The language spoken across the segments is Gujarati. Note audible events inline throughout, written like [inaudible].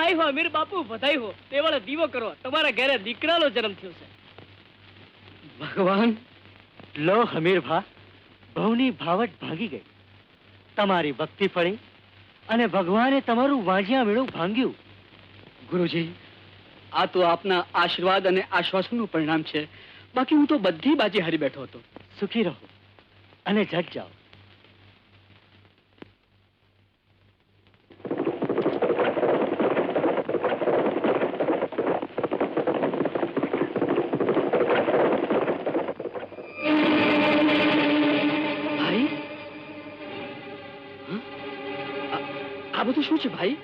બધાય હો અમીર બાપુ વધાઈ હો. તે દીવો કરો. તમારા ઘરે દીકરાનો જન્મ થયો છે. ભગવાન લો હમીર ભા ભવની ભાવટ ભાગી ગઈ. તમારી ભક્તિ ફળી અને ભગવાને તમારું વાંજિયા મેળું ભાંગ્યું. ગુરુજી આ તો આપના આશીર્વાદ અને આશ્વાસનનું પરિણામ છે. બાકી હું તો બધી બાજી હારી બેઠો હતો. સુખી રહો અને જટ જાઓ. આ બધું શું છે ભાઈ?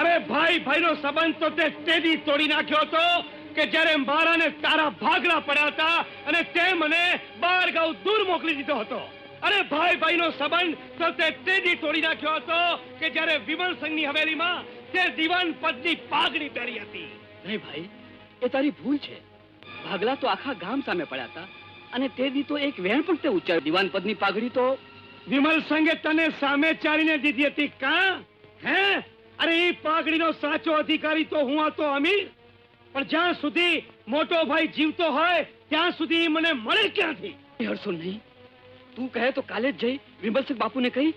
અરે ભાઈ ભાઈનો સંબંધ તો તે તેદી તોડી નાખ્યો હતો કે જ્યારે મારા ને તારા ભાગલા પડ્યા હતા અને તે મને બાર ગાઉ દૂર મોકલી દીધો હતો. અરે ભાઈ ભાઈનો સંબંધ તો તે તેદી તોડી નાખ્યો હતો કે જ્યારે વિમલ સંઘની હવેલીમાં તે દીવાન પદની પાઘડી પહેરી હતી. નહીં ભાઈ એ તારી ભૂલ છે. ભાગલા તો આખા ગામ સામે પડ્યા હતા અને તે દી તો એક વેણ પણ તે ઉચ્ચાર. દીવાન પદની પાઘડી તો વિમલ સંગે તને સામે ચારીને દીધી હતી કા? હે? અરે એ પાઘડીનો સાચો અધિકારી તો હું હતો અમીર. પણ જ્યાં સુધી મોટો ભાઈ જીવતો હોય ત્યાં સુધી મને મળે ક્યાંથી? હરસો નહીં. તું કહે તો કાલે જ જઈ વિમલસિંહ બાપુને કહી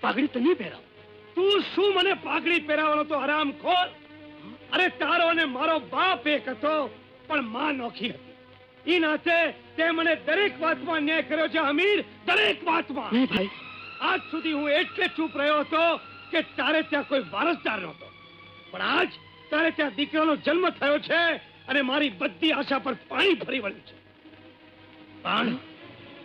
પાઘડી તને પહેરાવ. તું શું મને પાઘડી પહેરાવવાનો તો હરામ ખોર? અરે તારો અને મારો બાપ એક હતો પણ માં નોખી હતી. ઈ નાતે તે મને દરેક વાતમાં ન્યાય કર્યો છે અમીર દરેક વાતમાં. નહીં ભાઈ. આજ સુધી હું એટલે ચૂપ રહ્યો હતો કે તારે ત્યાં કોઈ વારસદાર નહોતો. પણ આજ તારે ત્યાં દીકરાનો જન્મ થયો છે અને મારી બધી આશા પર પાણી ફરી વળ્યું છે. પણ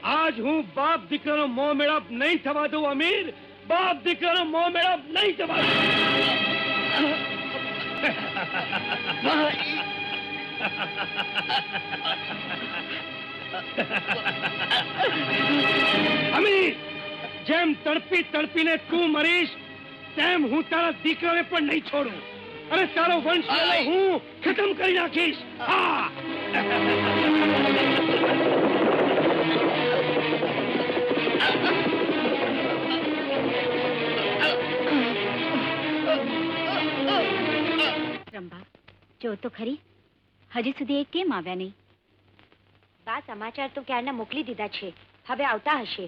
આજ હું બાપ દીકરાનો મોં મેળાપ નહીં થવા દઉં અમીર. બાપ દીકરાનો મોં મેળાપ નહીં થવા દઉં. [laughs] અમીર જેમ તડપી તડપીને તું મરીશ તેમ હું તારા દીકરાને પણ નહીં છોડું. અને તારો વંશ હું ખતમ કરી નાખીશ. હા. રંભા જો તો ખરી. હજી સુધી એ કેમ આવ્યા નહીં? બા સમાચાર તો ક્યારના મોકલી દીધા છે. હવે આવતા હશે.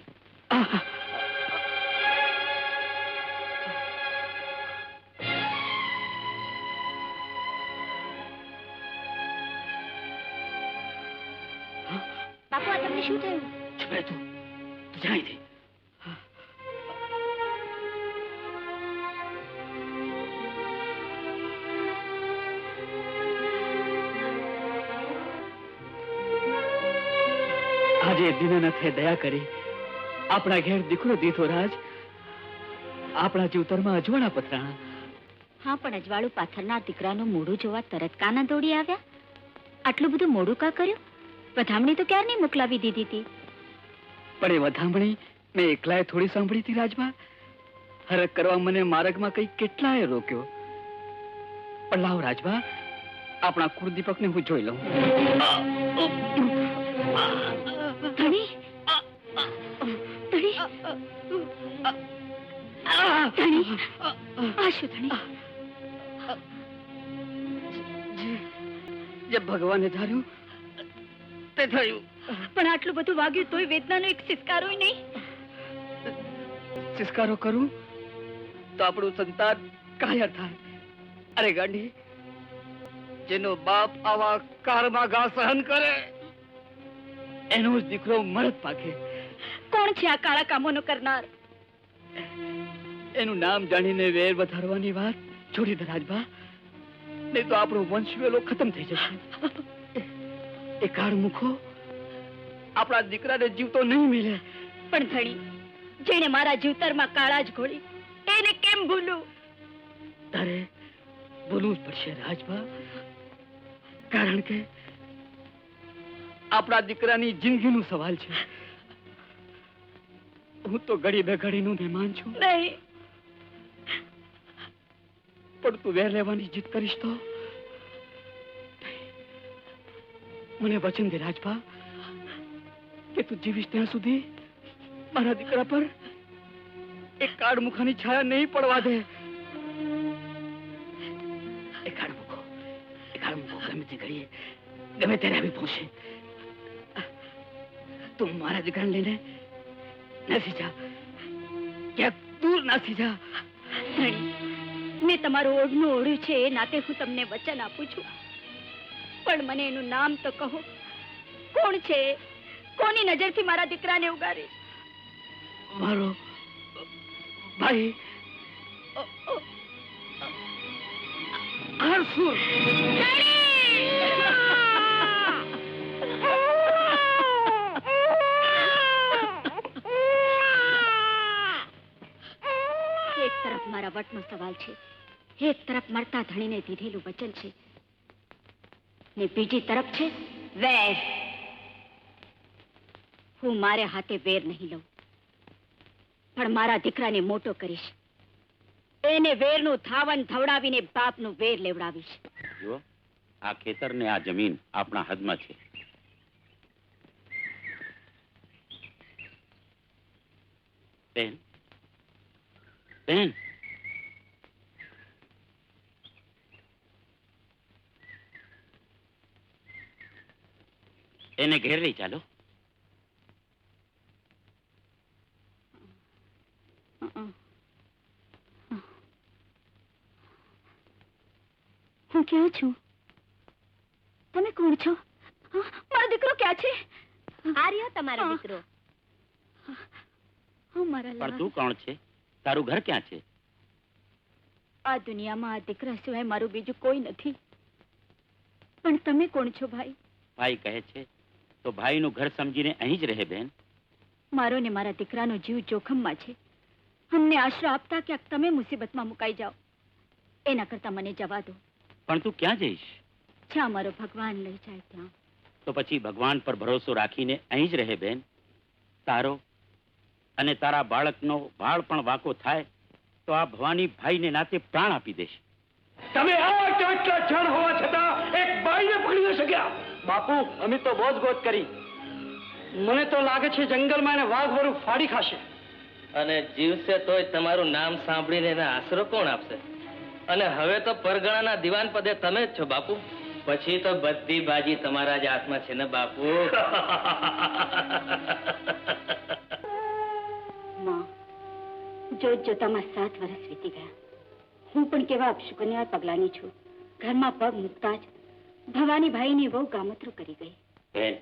બાપુ આ તમને શું થયું? ચૂપ તું. તું જાય આજે દયા કરી. આપણા ઘેર દીકરો દીધો રાજ. આપણા જીવતરમાં અજવાળા પથરાણા. હા પણ અજવાળું પાથરના દીકરાનું મોઢું જોવા તરત કાના દોડી આવ્યા? આટલું બધું મોડું કા કર્યું? વધામણી તો ક્યારની મોકલાવી દીધી હતી પણ એ વધામણી મેં એકલાએ થોડી સાંભળી હતી રાજભા હરક કરવા મને માર્ગમાં કઈ કેટલાએ રોક્યો? પણ લાવ રાજભા આપણા કુળદીપકને હું જોઈ લઉં. ધણી. આ શું ધણી જે ભગવાને ધાર્યું તે થયું પણ આટલું બધું વાગ્યું તોય વેદનાનો એક સિસકારો નહીં. સિસકારો કરું તો આપણું સંતાન કાયર થાય. અરે ગાંડી જેનો બાપ આવા કારમાં ઘા સહન કરે એનો જ દીકરો મરદ પાકે. કોણ છે આ કાળા કામોનો કરનાર? એનું નામ જાણીને વેર વધારવાની વાત? છોડી દે રાજભા. નહીં તો આપણો વંશ વેલો ખતમ થઈ જશે. એ કાળ મુખો આપણા દીકરાને જીવતો નહીં મળે પણ ધણી જેને મારા જીવતરમાં કાળા જ ઘોળી એને કેમ ભૂલું? તારે બોલવું જ પડશે રાજભા. કારણ કે આપણા દીકરાની જિંદગીનો સવાલ છે. હું તો ઘડી બે ઘડી નું મહેમાન છું. નહીં. પણ તું વેર લેવાની જીત કરીશ તો? મને વચન દે રાજભા કે તું જીવીશ ત્યાં સુધી મારા દીકરા પર એક કાળ મુખાની છાયા નહીં પડવા દે. એકાળ મુખો એકાળ મુખો ગમે તે ગમે ત્યારે આવી પહોંચે તું મારા દીકરાને લઈને નાસી જા ક્યાંક દૂર નાસી જા મેં તમારું ઓઢનું ઓઢ્યું છે એ નાતે હું તમને વચન આપું છું પણ મને એનું નામ તો કહો કોણ છે? કોની નજરથી મારા દીકરાને ઉગારી મારો ભાઈ હરસુર મારા વટનો સવાલ છે. એક તરફ મળતા ધણીને દીધેલું વચન છે. ને બીજી તરફ છે, વેર. હું મારે હાથે વેર નહીં લઉં. પણ મારા દીકરાને મોટો કરીશ. એને વેરનું થાવન ધવડાવીને બાપનું વેર લેવડાવીશ. જુઓ, આ ખેતર ને આ જમીન આપણા હદમાં છે. બેન. બેન. એને ઘેર લઈ ચાલો. હું ક્યાં છું? તમે કોણ છો? મારો દીકરો ક્યાં છે? આ રહ્યો તમારો દીકરો. હું મારા પણ તું કોણ છે? તારું ઘર ક્યાં છે? આ દુનિયામાં આ દીકરા સિવાય મારું બીજું કોઈ નથી. પણ તમે કોણ છો ભાઈ? ભાઈ કહે છે તો ભાઈનું ઘર સમજીને અહીં જ રહે બેન. મારો ને મારા દીકરાનો જીવ જોખમમાં છે. અમને આશરો આપતા ક્યાંક તમે મુસીબતમાં મુકાઈ જાઓ. એના કરતા મને જવા દો. પણ તું ક્યાં જઈશ? જ્યાં મારો ભગવાન લઈ જાય ત્યાં. તો પછી ભગવાન પર ભરોસો રાખીને અહીં જ રહે બેન. તારો અને તારા બાળકનો વાળ પણ વાંકો થાય તો આ ભવાની ભાઈને નાતે પ્રાણ આપી દેશે. તમે આ જણ હોવા છતાં એક બાઈને પકડી ન શક્યા. બાપુ અમે તો બહુ જ ગોત કરી. મને તો લાગે છે જંગલમાં એને વાઘ વરું ફાડી ખાશે. અને જીવશે તોય તમારું નામ સાંભળીને એને આશરો કોણ આપશે? અને હવે તો પરગણાના દિવાન પદે તમે જ છો બાપુ. પછી તો બધી બાજી તમારા જ હાથમાં છે ને બાપુ. માં જોત જોતામાં સાત વર્ષ વીતી ગયા. હું પણ કેવા અપશુકન્યા પગલાની છું. ઘરમાં પગ મૂકતા જ ભવાની ભાઈની વહુ ગામતરું કરી ગઈ. બેન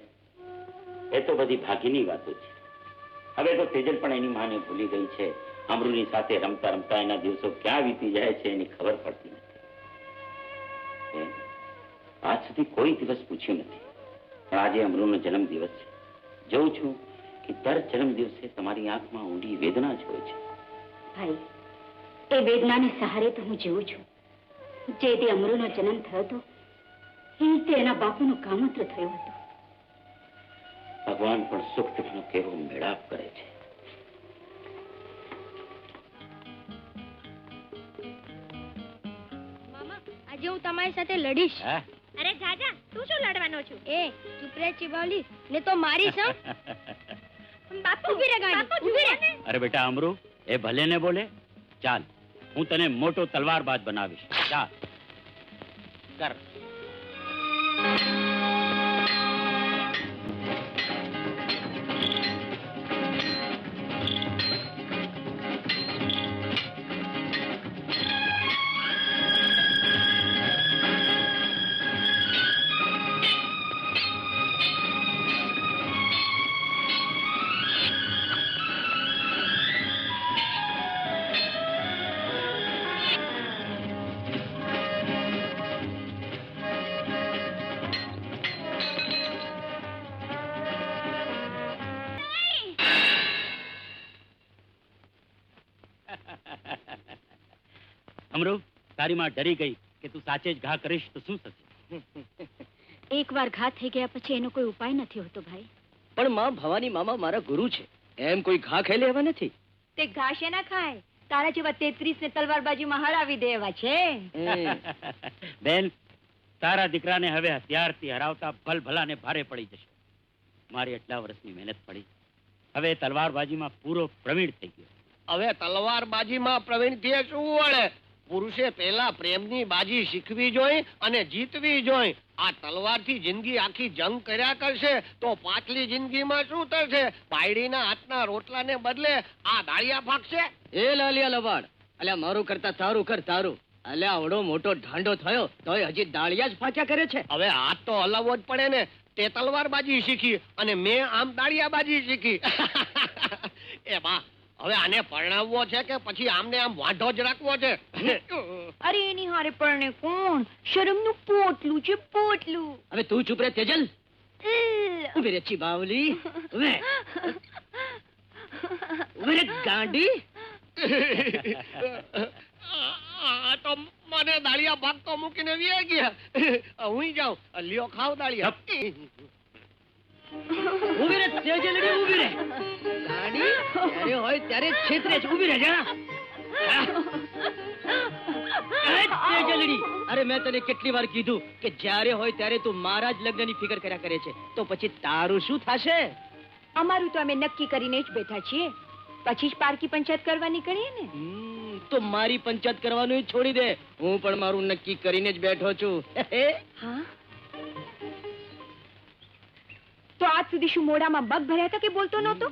એ તો બધી ભાગીની વાતો છે. હવે તો તેજલ પણ એની માને ભૂલી ગઈ છે. અમરુની સાથે રમતા રમતા એના દિવસો ક્યાં વીતી જાય છે એની ખબર પડતી નથી. આજ સુધી કોઈ દિવસ પૂછ્યું નથી. પણ આજે અમરુનો જન્મ દિવસ છે. જોઉં છું કે દર જન્મ દિવસે તમારી આંખમાં ઊંડી વેદના જ હોય છે. ભાઈ એ વેદનાને સહારે તો હું જીવું છું. જે તે અમરુનો જન્મ થયો હતો એ રીતે એના બાપુનું કામત્ર થયું હતું. ભગવાન પણ સુખ દુઃખનો કેવો મેળાપ કરે છે. આજે હું તમારી સાથે લડીશ. અરે જાજા તું શું લડવાનો છું? એ ચૂપ રે ચિબાવલી ને તો મારી હં? બાપુ ઊભી રે બાપુ ઊભી રે અરે બેટા અમરુ એ ભલે ને બોલે ચાલ હું તને મોટો તલવારબાજ બનાવીશ. ચાલ. કર. અમરુ તારી માં ડરી ગઈ કે તું સાચે જ ઘા કરીશ તો શું થશે? [laughs] એકવાર ઘા થઈ ગયા પછી એનો કોઈ ઉપાય નથી હોતો ભાઈ. પણ માં ભવાની મામા મારા ગુરુ છે. એમ કોઈ ઘા ખાઈ લેવા નથી. તે ઘા શેના ખાય? તારા જેવા તેત્રીસ ને તલવારબાજીમાં હરાવી દેવા છે. [laughs] બેન તારા દીકરાને હવે હથિયારથી હરાવતા ભલ ભલાને ભારે પડી જશે. મારી એટલા વર્ષની મહેનત પડી. હવે તલવારબાજીમાં પૂરો પ્રવીણ થઈ ગયો. હવે તલવારબાજીમાં પ્રવીણ થયે શું વળે? પુરુષે પહેલા પ્રેમની બાજી શીખવી જોઈ અને જીતવી જોઈ. આ તલવારથી જિંદગી આખી જંગ કર્યા કરશે તો પાછલી જિંદગીમાં શું થશે? પાયડીના હાથના રોટલાને બદલે આ દાળિયા ફાકશે? એ લાલિયા લવાડ અલ્યા મારું કરતા તારું કર તારું. અલ્યા આવડો મોટો ઢાંડો થયો તોય હજી દાળિયા જ ફાંચ્યા કરે છે. હવે હાથ તો હલાવવો જ પડે ને. તે તલવાર બાજી શીખી અને મેં આમ દાળિયા બાજી શીખી. [laughs] એ બા હવે આને પરણાવવો છે કે પછી આમને આમ વાંઢો જ રાખવો છે? અરે એની હારે પરણે કોણ? શરમનું પોટલું છે પોટલું. હવે તું ચૂપ રે તેજલ. ઊભી રે છી બાવલી. ઉભે ઊભી રે ગાંડી. આ તો મને દાળિયા ભાગ તો મૂકીને વી ગયા. હું જાઉં. લ્યો ખાવ દાળિયા. ઊભી રે લડી ઊભી રે. ગાંડી ત્યારે હોય ત્યારે છેતરે છે. ઊભી રહે જરા અરે મેં તને કેટલી વાર કીધું કે જ્યારે હોય ત્યારે તું મારા જ લગ્નની ફિકર કર્યા કરે છે. તો પછી તારું શું થશે? અમારું તો અમે નક્કી કરીને જ બેઠા છીએ. પછી જ પારકી પંચાયત કરવા નીકળીએ ને? તો મારી પંચાયત કરવાનું છોડી દે. હું પણ મારું નક્કી કરીને જ બેઠો છું. હા? તો આજ સુધી શું મોઢામાં બગ ભર્યા હતા કે બોલતો નહોતો?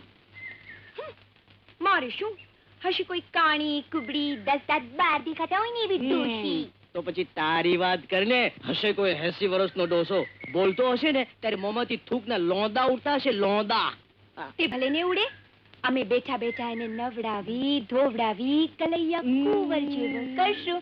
મારે શું? હશે કોઈ કાણી કુબડી દસ દાંત બાર દેખાતા હોય ને એવી ડોશી. તો પછી તારી વાત કરને હશે કોઈ એસી વર્ષનો ડોસો. બોલતો હશે ને ત્યારે મોંમાંથી થૂકના લોંદા ઉડતા હશે લોંદા. તે ભલે ને ઉડે. અમે બેઠા બેઠા એને નવડાવી ધોવડાવી કલૈયા કુંવર જેવો કરશું.